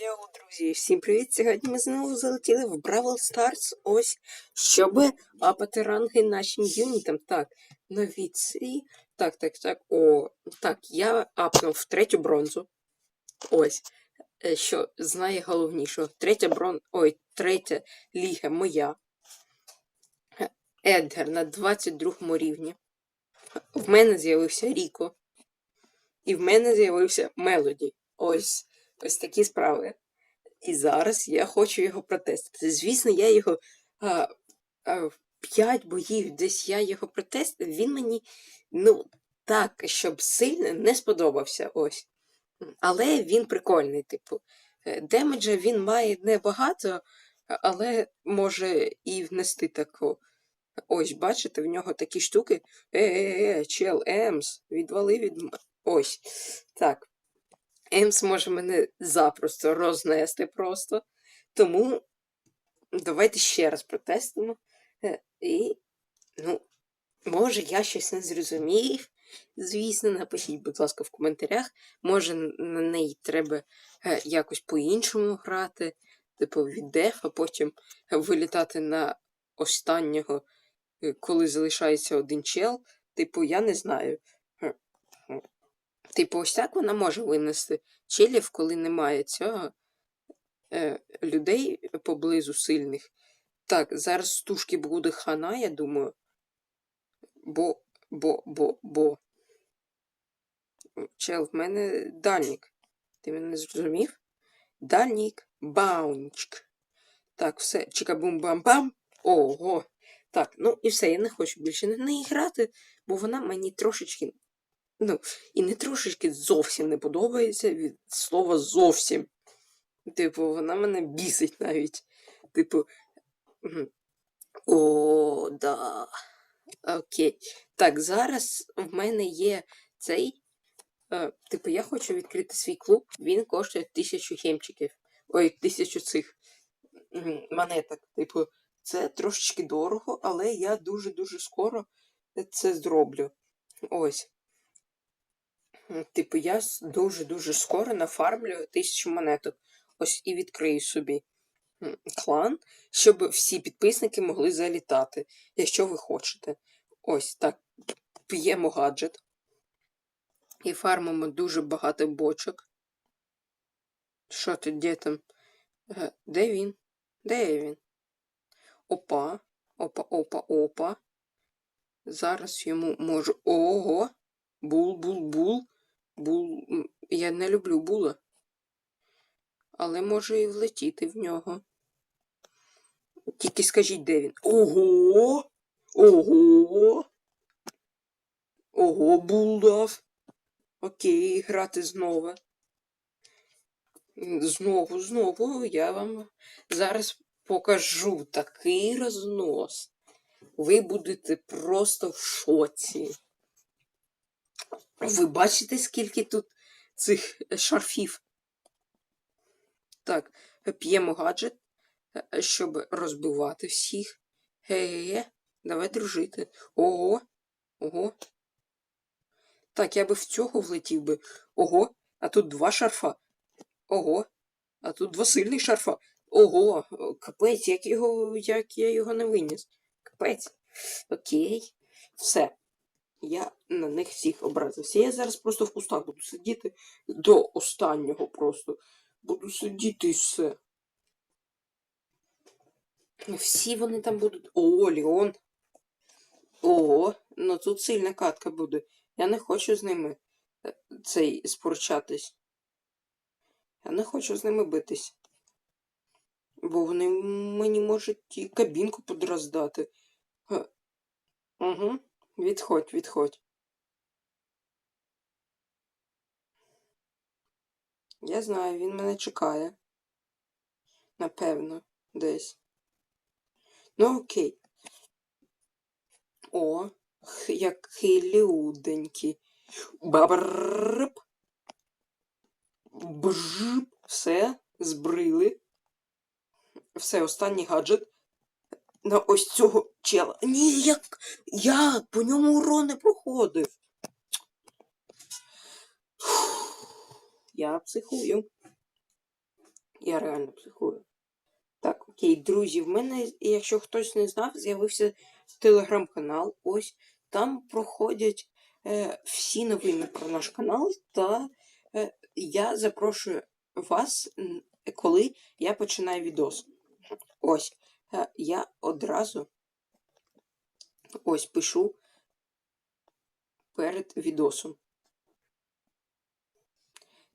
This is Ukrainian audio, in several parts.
Йоу, друзі, всім привіт! Сьогодні ми знову залетіли в Бравл Старс. Ось, щоб апати ранги нашим юнітам. Так, нові ці. Так, так, так. О, так, я апнув в третю бронзу. Ось. Е, Що знає головніше. Третя брон... Ой, третя ліга моя. Едгар на 22 рівні. В мене з'явився Ріко. І в мене з'явився Мелоді. Ось. Ось такі справи. І зараз я хочу його протестити. Звісно, я його а, а, 5 боїв, десь я його протестив, він мені, ну, так, щоб сильно не сподобався. Ось. Але він прикольний, типу. Е, Демеджа він має небагато, але може і внести таку. Ось, бачите, в нього такі штуки. Е-е-е, чел, Емс, відвали від. Ось. Так. Емс може мене запросто рознести просто. Тому давайте ще раз протестимо. Е, І, ну, може, я щось не зрозумів. Звісно, напишіть, будь ласка, в коментарях. Може, на неї треба е, якось по-іншому грати, типу від деф, а потім вилітати на останнього, е, коли залишається один чел. Типу, я не знаю. Типу, ось так вона може винести челів, коли немає цього е, людей поблизу сильних. Так, зараз стужки буде хана, я думаю. Бо, бо, бо, бо. Чел, в мене дальнік. Ти мене не зрозумів? Дальнік, баунчик. Так, все, чикабум-бам-бам. Ого. Так, ну і все, я не хочу більше неї грати, бо вона мені трошечки. Ну, і не трошечки зовсім не подобається від слова зовсім. Типу, вона мене бісить навіть. Типу. О, да. Окей. Так, зараз в мене є цей. Е, типу, я хочу відкрити свій клуб. Він коштує тисячу хемчиків. Ой, тисячу цих монеток. Типу, це трошечки дорого, але я дуже-дуже скоро це зроблю. Ось. М, Типу, я дуже-дуже скоро нафармлю тисячу монеток. Ось і відкрию собі клан, щоб всі підписники могли залітати, якщо ви хочете. Ось так. П'ємо гаджет. І фармимо дуже багато бочок. Що ти, де там? Е, Де він? Де він? Опа. Опа, опа, опа. Зараз йому можу. Ого! Бул, бул, Я не люблю була. Але може і влетіти в нього. Тільки скажіть, де він. Ого! Ого! Ого, бул дав. Окей, грати знову. Знову, знову я вам зараз покажу такий рознос. Ви будете просто в шоці. Ви бачите, скільки тут цих е, шарфів? Так, п'ємо гаджет, е, щоб розбивати всіх. Ге-ге-ге, давай дружити. Ого, ого. Так, я би в цього влетів би. Ого, а тут два шарфа. Ого, а тут два сильних шарфа. Ого, капець, як його, як я його не виніс. Капець. Окей. Все. Я на них всіх образився. Я зараз просто в кустах буду сидіти до останнього просто. Буду сидіти і все. Всі вони там будуть. О, Леон. Ого, ну тут сильна катка буде. Я не хочу з ними е, цей сперечатись. Я не хочу з ними битись. Бо вони мені можуть і кабінку подроздати. Угу. Відходь, відходь. Я знаю, він мене чекає. Напевно, десь. Ну окей. О, який люденький. Бабрп. Бжп. Все, збрили. Все, останній гаджет. На ось цього чела. Ні, як. Як? По ньому урон не проходив. Я психую. Я реально психую. Так, окей, друзі, в мене, якщо хтось не знав, з'явився телеграм-канал. Ось там проходять е, всі новини про наш канал, та е, я запрошую вас, коли я починаю відос. Ось, я одразу ось пишу перед відосом.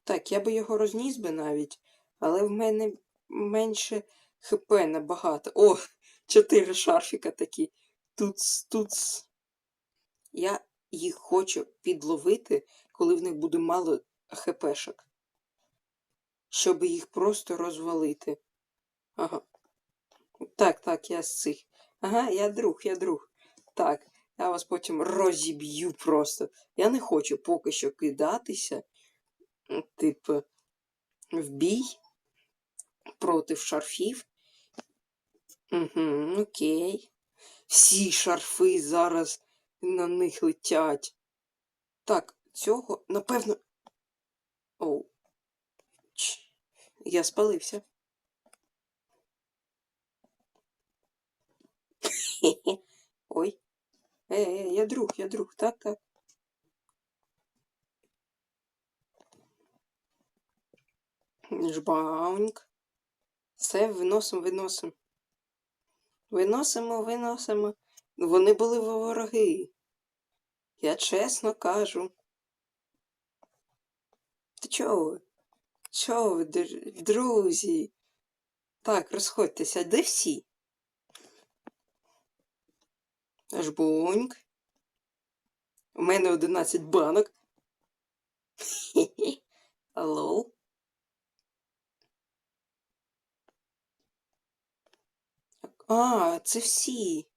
Так, я би його розніс би навіть, але в мене менше ХП набагато. О, чотири шарфіка такі. Туц, туц. Я їх хочу підловити, коли в них буде мало ХПшок. Щоб їх просто розвалити. Ага. Так, так, я з цих. Ага, я друг, я друг. Так, я вас потім розіб'ю просто. Я не хочу поки що кидатися, типу, в бій проти шарфів. Угу, окей. Всі шарфи зараз на них летять. Так, цього, напевно. Оу. Я спалився. Ой. Е, е, я друг, я друг, так, так. Жбауньк. Все, виносимо, виносимо. Виносимо, виносимо. Вони були вороги. Я чесно кажу. Ти чого? Чого ви, друзі? Так, розходьтеся, де всі? Жбуньк. У мене 11 банок. Алло. А, це всі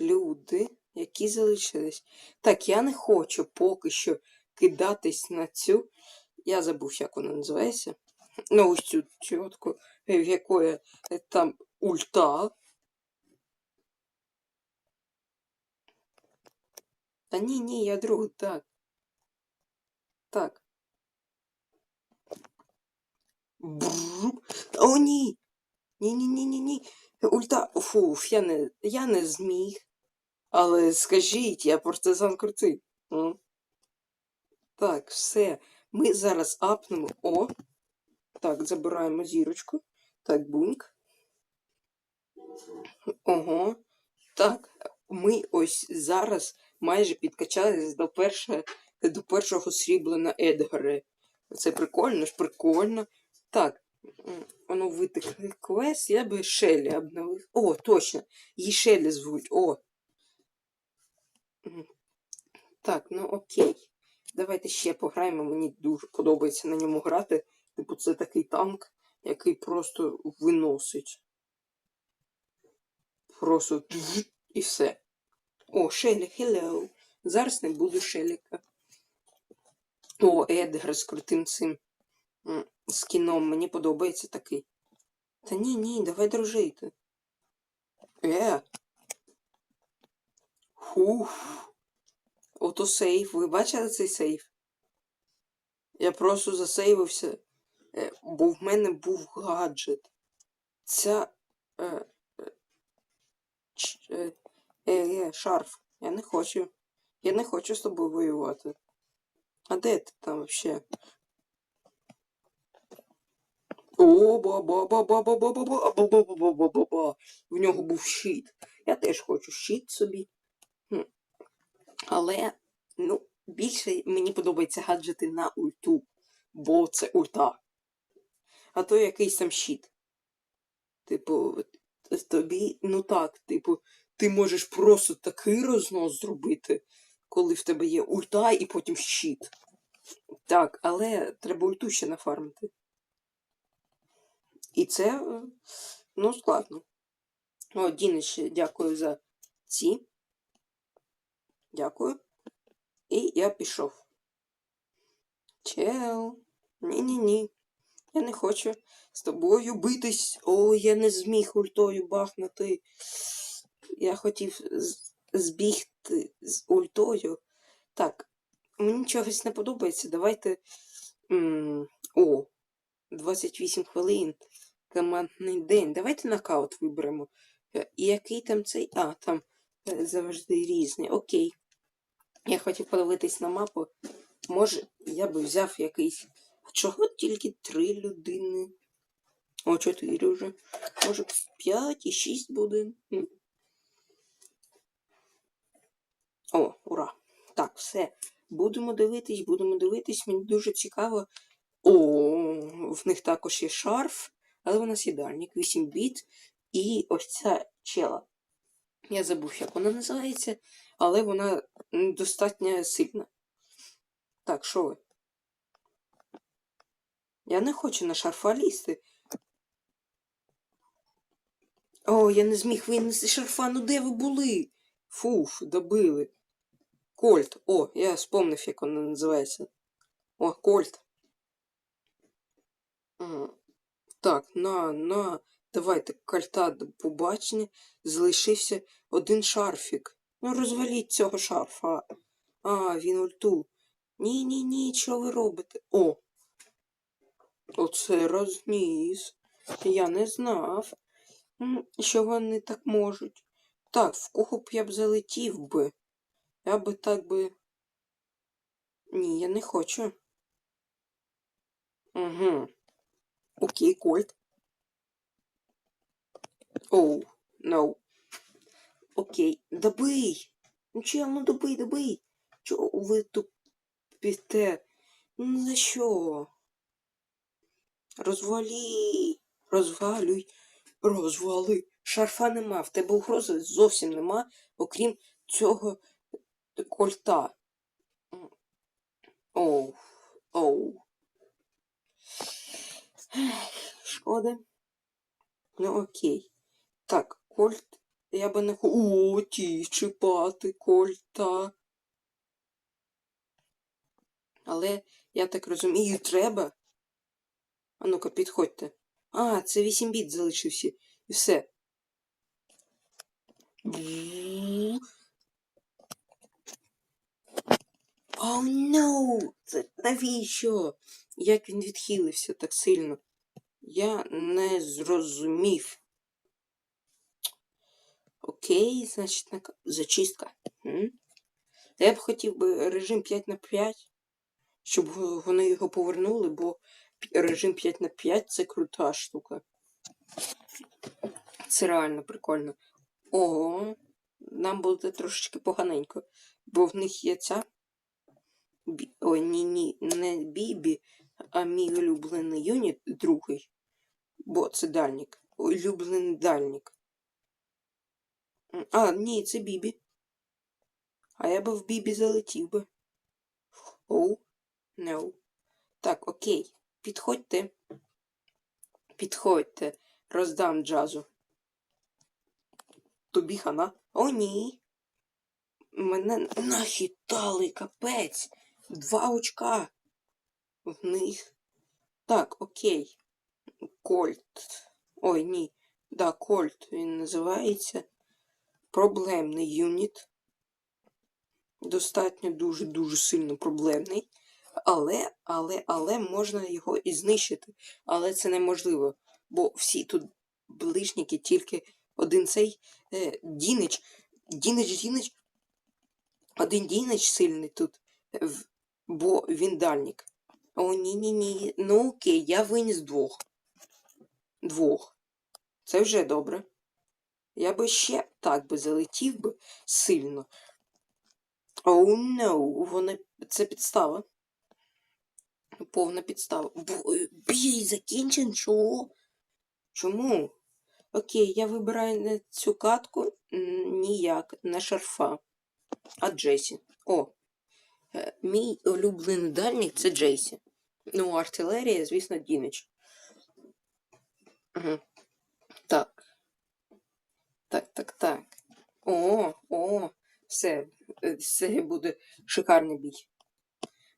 люди, які залишились. Так, я не хочу поки що кидатись на цю. Я забув, як вона називається. Ну, ось цю чітку, в якої там ульта. Та ні, ні, я друг, так. Так. Бррр. О, ні! Ні-ні-ні-ні-ні. Ульта. Фуф, я не, я не зміг. Але скажіть, я партизан крутий. Так, все. Ми зараз апнемо. О. Так, забираємо зірочку. Так, буньк. Ого. Так, ми ось зараз майже підкачались до, перше, до першого срібла на Едгаре. Це прикольно ж, прикольно. Так, воно витекли квест, я би Шелі обновив. О, точно. Її Шелі звуть. О. Так, ну окей. Давайте ще пограємо. Мені дуже подобається на ньому грати. Типу, це такий танк, який просто виносить. Просто і все. О, Шелі, hello. Зараз не буду Шеліка. О, Едгар з крутим цим скіном. Мені подобається такий. Та ні, ні, давай дружити. Е. Хуф. Ото сейф. Ви бачили цей сейф? Я просто засейвився, е, бо в мене був гаджет. Ця. Е, е, ч- е, е, е, шарф. Я не хочу. Я не хочу з тобою воювати. А де ти там вообще? О, ба ба ба ба ба ба ба ба ба ба ба ба ба ба В нього був щит. Я теж хочу щит собі. Хм. Але, ну, більше мені подобається гаджети на ульту, бо це ульта. А то якийсь там щит. Типу, тобі, ну так, типу, ти можеш просто такий рознос зробити, коли в тебе є ульта і потім щит. Так, але треба ульту ще нафармити. І це, е, ну, складно. О, Дінич, дякую за ці. Дякую. І я пішов. Чел. Ні-ні-ні. Я не хочу з тобою битись. О, я не зміг ультою бахнути. Я хотів збігти з ультою. Так, мені чогось не подобається. Давайте. О, 28 хвилин. Командний день. Давайте нокаут виберемо. Е, який там цей. А, там е, завжди різний. Окей. Я хотів подивитись на мапу. Може, я би взяв якийсь. А чого тільки три людини? О, чотири вже. Може, п'ять і шість буде. М. О, ура! Так, все. Будемо дивитись, будемо дивитись. Мені дуже цікаво. О, в них також є шарф, але вона сідальник, 8 біт. І ось ця чела. Я забув, як вона називається, але вона достатньо сильна. Так, що ви? Я не хочу на шарфа лізти. О, я не зміг винести шарфа. Ну де ви були? Фуф, добили. Кольт. О, я спомнив, як вона називається. О, Кольт. Так, на, на. Давайте кольта до побачення. Залишився один шарфік. Ну, розваліть цього шарфа. А, він ульту. Ні, ні, ні, що ви робите? О. Оце розніс. Я не знав, що вони так можуть. Так, в кого б я б залетів би? Я би так би. Ні, я не хочу. Угу. Окей, Кольт. Оу, no. Окей, добий. Ну чел, ну добий, добий. Чого ви тупите? Ну за що? Розвалі. Розвалюй. Розвали. Шарфа нема. В тебе угрози зовсім нема, окрім цього кольта. Оу. Оу. Шкода. Ну окей. Так, кольт. Я би не. О, ті, чіпати кольта. Але, я так розумію, треба. А ну-ка, підходьте. А, це 8 біт залишився. І все. О, no! Це навіщо? Як він відхилився так сильно? Я не зрозумів. Окей, значить, на... зачистка. М? Я б хотів би режим 5 на 5, щоб вони його повернули, бо режим 5 на 5 це крута штука. Це реально прикольно. Ого, нам буде трошечки поганенько, бо в них є ця. Бі... Ой, ні, ні, не Бібі, а мій улюблений юніт другий. Бо це дальник. Улюблений дальник. А, ні, це Бібі. А я би в Бібі залетів би. Оу, no. Так, окей. Підходьте. Підходьте. Роздам джазу. Тобі хана. О, ні. Мене нахитали, капець. Два очка. В них. Так, окей. Кольт. Ой, ні. Да, Кольт він називається. Проблемний юніт. Достатньо дуже-дуже сильно проблемний. Але, але, але можна його і знищити. Але це неможливо. Бо всі тут ближніки, тільки один цей е, Дінич. Дінич, Дінич. Один Дінич сильний тут. Бо він дальник. О, ні-ні-ні. Ну окей, я виніс двох. Двох. Це вже добре. Я би ще так би залетів би сильно. Оу, oh, no, вони... це підстава. Повна підстава. Е, Бій закінчен, що? Чому? Окей, я вибираю не цю катку ніяк, не шарфа, а Джейсі. О, мій улюблений дальник це Джейсі. Ну, артилерія, звісно, Дінич. Угу. Так. Так, так, так. О, о, все, е, це буде шикарний бій.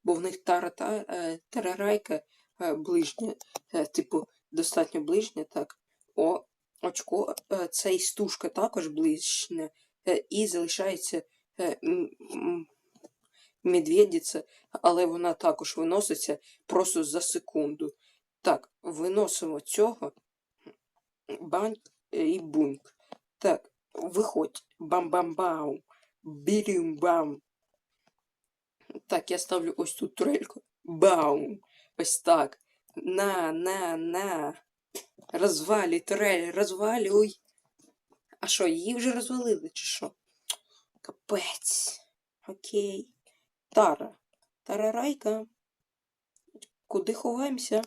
Бо в них е, тарарайка е, ближня, типу, достатньо ближня, так. О, очко, цей стужка також ближня. І залишається медведиця, але вона також виноситься просто за секунду. Так, виносимо цього. Банк і бунк. Так, виходь. Бам-бам-бам. Бірім-бам. Так, я ставлю ось тут турельку. Баум. Ось так. На, на, на. Розвалюй, турель, розвалюй. А що, її вже розвалили, чи що? Капець. Окей. Тара. Тарарайка. Куди ховаємося?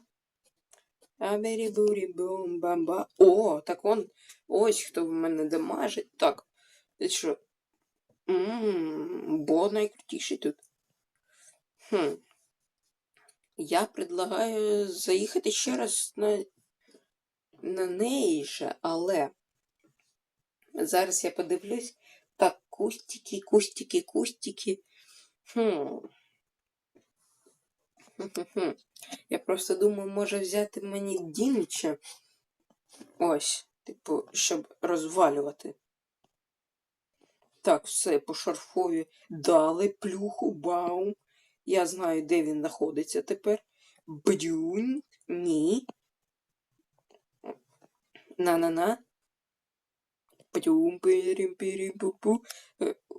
абері бурі бум бамба О, так он. Ось хто в мене дамажить. Так. І що? Ммм, бо найкрутіший тут. Хм. Я предлагаю заїхати ще раз на, на неї же, але зараз я подивлюсь. Так, кустики, кустики, кустики. Хм. Я просто думаю, може взяти мені Дінча. Ось, типу, щоб розвалювати. Так, все, по шарфові дали плюху, баум. Я знаю, де він знаходиться тепер. Бдюнь. Ні. На-на-на. Пдюм, пирім, пирім, пу-пу.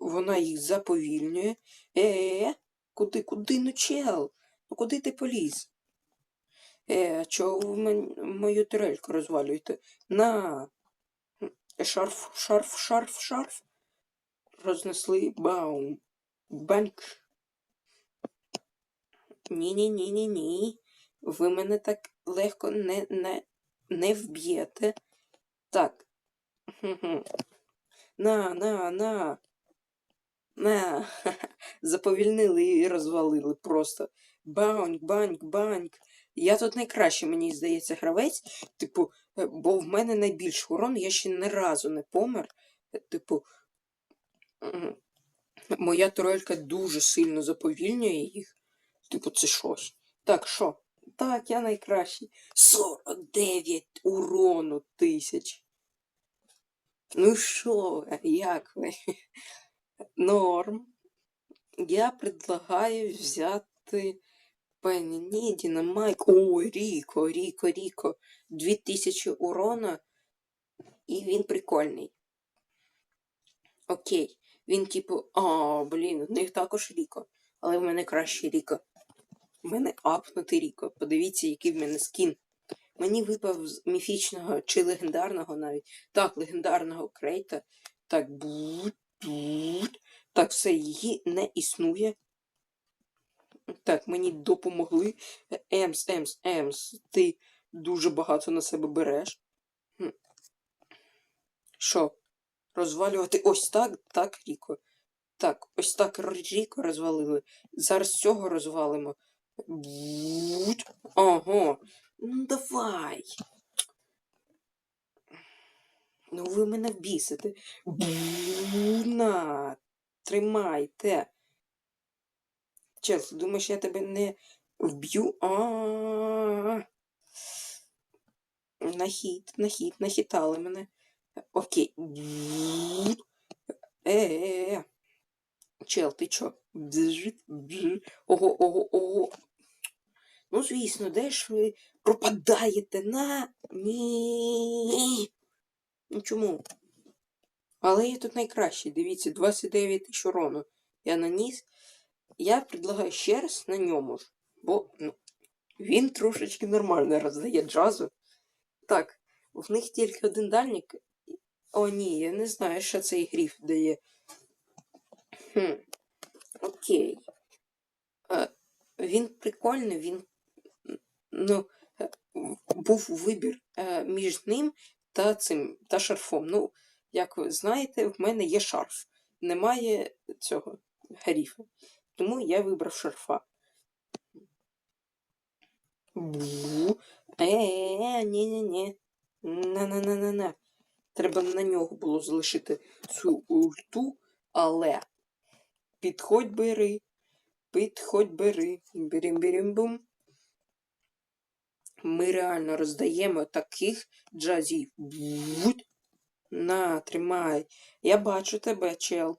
Е, Вона їх заповільнює. Е, куди, куди, ну чел? Ну куди ти поліз? Е, чого ви мою турельку розвалюєте? На. Шарф, шарф, шарф, шарф. Рознесли баум. Банк. Ні-ні-ні-ні-ні. Ви мене так легко не, не, не вб'єте. Так. На, на, на. На. Заповільнили і розвалили просто. Банк, банк, банк. Я тут найкраще, мені здається, гравець. Типу, е, бо в мене найбільш урон, я ще ні разу не помер. Е, Типу, моя турелька дуже сильно заповільнює їх. Типу, це щось. Так, що? Так, я найкращий. 49 урону тисяч. Ну що, як ви? Норм. Я предлагаю взяти Пенні, ні, Дінамайк. О, Ріко, Ріко, Ріко. 2000 урона. І він прикольний. Окей. Він типу. А, блін, в них також Ріко. Але в мене краще Ріко. В мене апнутий Ріко. Подивіться, який в мене скін. Мені випав з міфічного чи легендарного навіть. Так, легендарного крейта. Так, бут, бут. Так, все, її не існує. Так, мені допомогли. Емс, Емс, Емс, ти дуже багато на себе береш. Що? Розвалювати ось так? Так, Ріко. Так, ось так Ріко розвалили. Зараз цього розвалимо. Ага. Ну давай. Ну ви мене бісите. На. Тримайте. Чесно, думаєш, я тебе не вб'ю? А. Нахід, нахід, нахитали мене. Окей. Е-е-е. Чел, ти чо? Ого, ого, ого. Ну, звісно, де ж ви пропадаєте на. Ні. Ну чому? Але я тут найкращий. Дивіться, 29 тисяч урону. Я наніс. Я предлагаю ще раз на ньому ж. Бо ну, він трошечки нормально роздає джазу. Так, в них тільки один дальник. О, ні, я не знаю, що цей гріф дає. Хм. Окей. Е, він прикольний, він. Ну, е, був вибір е, між ним та цим та шарфом. Ну, як ви знаєте, в мене є шарф. Немає цього гріфа. Тому я вибрав шарфа. Е, ні-ні-ні. На-на-на-на-на. Треба на нього було залишити цю ульту, але підходь бери. Підходь бери. Бірім бірім бум. Ми реально роздаємо таких джазів. Буть. На, тримай. Я бачу тебе, чел.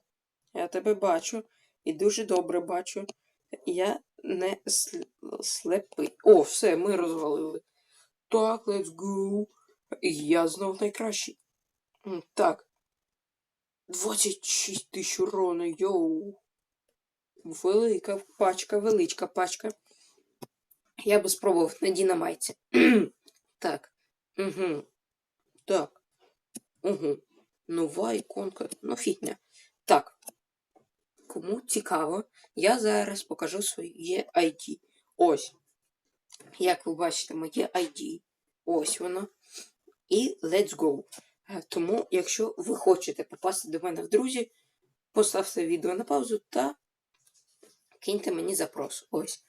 Я тебе бачу. І дуже добре бачу. Я не сл- слепий. О, все, ми розвалили. Так, let's go. Я знов найкращий. Так. 26 тисяч урона, йоу. Велика пачка, величка пачка. Я би спробував на дінамайці. так. Угу. Так. Угу. Нова іконка. Ну, фігня. Так. Кому цікаво, я зараз покажу своє ID. Ось. Як ви бачите, моє ID. Ось воно. І let's go. Е, Тому, якщо ви хочете попасти до мене в друзі, поставте відео на паузу та киньте мені запрос. Ось.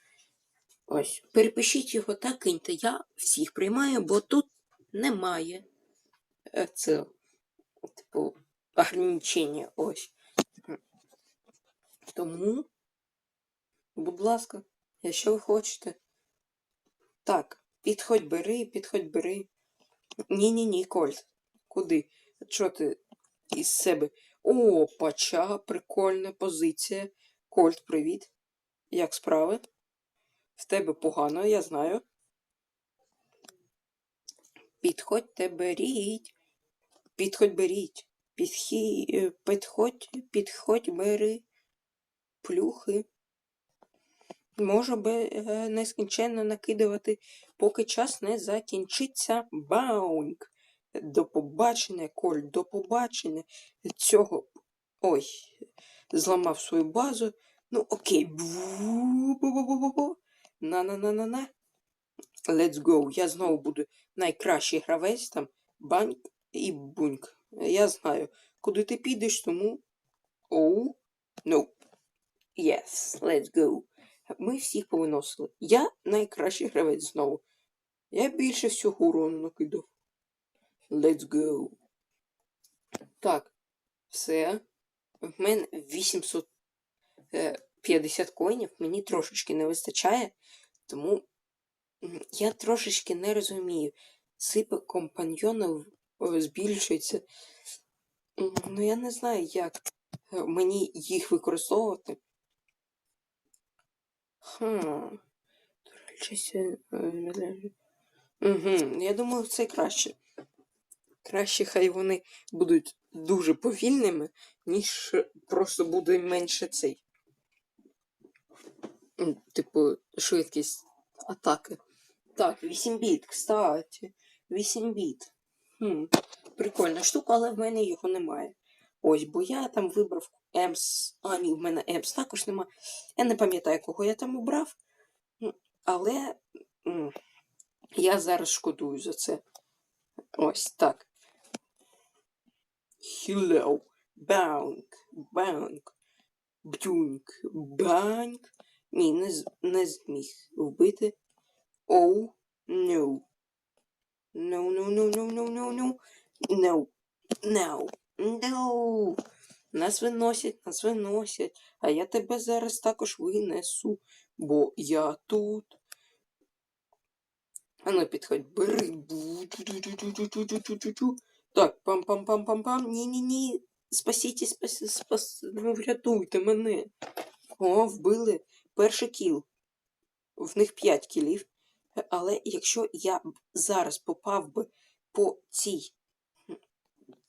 Ось. Перепишіть його та киньте. Я всіх приймаю, бо тут немає. е, Це, типу, ограничення. Ось. Тому, будь ласка, якщо ви хочете. Так, підходь бери, підходь бери. Ні-ні-ні, Кольт. Куди? Що ти із себе? О, пача, прикольна позиція. Кольт, привіт. Як справи? В тебе погано, я знаю. Підходьте, беріть. Підходь, беріть. Підхі... е, Підходь, підходь, бери. Плюхи. Можу би е, нескінченно накидувати, поки час не закінчиться. Бауньк. До побачення, Коль, до побачення. Цього. Ой, зламав свою базу. Ну, окей. На-на-на-на-на. Let's go. Я знову буду найкращий гравець там. Баньк і буньк. Я знаю, куди ти підеш, тому. Оу. No. Yes, let's go. Ми всіх повиносили. Я найкращий гравець знову. Я більше всього урону накидав. Let's go. Так, все. В мене 850 коїнів. Мені трошечки не вистачає, тому я трошечки не розумію. Сипи компаньйонів е, збільшується. Ну, я не знаю, як е, мені їх використовувати. Хм. Угу. Я думаю, це краще. Краще хай вони будуть дуже повільними, ніж просто буде менше цей. Типу, швидкість атаки. Так, 8 біт, кстати. 8 біт. Хм. Прикольна штука, але в мене його немає. Ось, бо я там вибрав Емс. А, ні, в мене Емс також немає. Я не пам'ятаю, кого я там обрав. Але я зараз шкодую за це. Ось так. Hello. Банк. Банк. Бдюньк. Банк. Ні, не, не зміг вбити. Оу. No. No, no, no, no, no, no, no. No. No. No. Нас виносять, нас виносять. А я тебе зараз також винесу, бо я тут. А ну підходь, бери. Так, пам-пам-пам-пам-пам. Ні-ні-ні. Спасіть, спасіть, спас... ну, врятуйте мене. О, вбили. Перший кіл. В них 5 кілів. Але якщо я зараз попав би по цій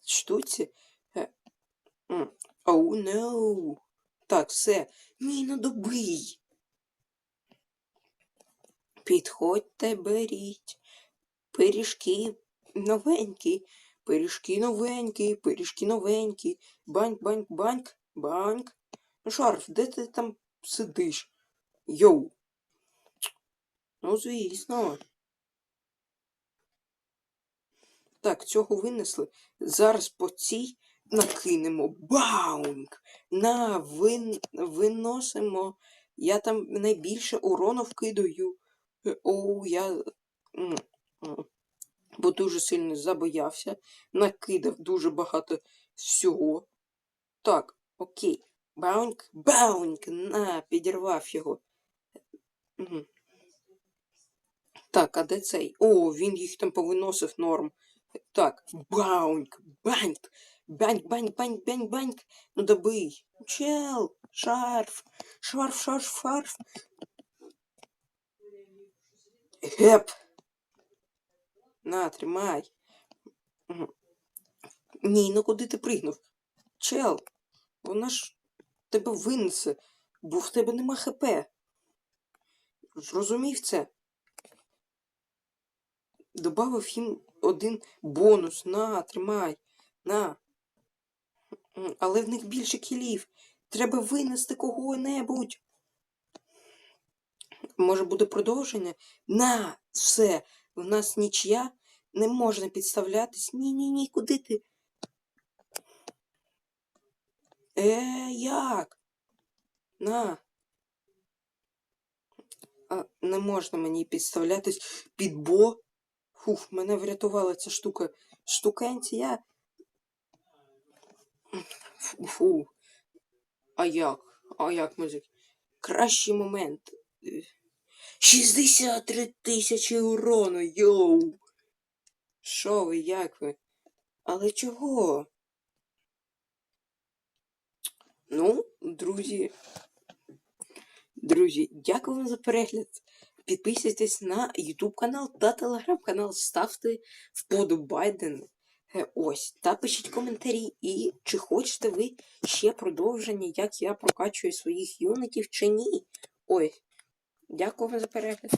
штуці. е, Оу, oh, no. Так, все. Ні, ну добий. Підходьте, беріть. Пиріжки новенькі. Пиріжки новенькі, пиріжки новенькі. Баньк, баньк, баньк, баньк. Шарф, де ти там сидиш? Йоу. Ну, звісно. Так, цього винесли. Зараз по цій накинемо. Баунк! На, вин... виносимо. Я там найбільше урону вкидаю. Оу, я. Бо дуже сильно забоявся. Накидав дуже багато всього. Так, окей. Баунк, баунк! На, підірвав його. Так, а де цей? О, він їх там повиносив норм. Так, баунк, банк, банк, банк, банк, банк, банк. Ну добий. Чел, шарф, шарф, шарф, шарф. Геп. На, тримай. Ні, ну куди ти пригнув? Чел, вона ж тебе винесе, бо в тебе нема ХП. Зрозумів це? Добавив їм один бонус. На, тримай. На. Але в них більше кілів. Треба винести кого-небудь. Може буде продовження? На, все. В нас нічия. Не можна підставлятись. Ні, ні, ні, куди ти? Е, як? На. А, не можна мені підставлятись під бо. Фух, мене врятувала ця штука. Штукенція. Фу. фу. А як? А як музик? Кращий момент. Е, 63 тисячі урону, йоу! Що ви, як ви? Але чого? Ну, друзі. Друзі, дякую вам за перегляд. Підписуйтесь на YouTube канал та Telegram канал. Ставте вподобайден. Е, Ось, та пишіть коментарі. І чи хочете ви ще продовження, як я прокачую своїх юнитів чи ні. Ось. Дякую вам за перегляд.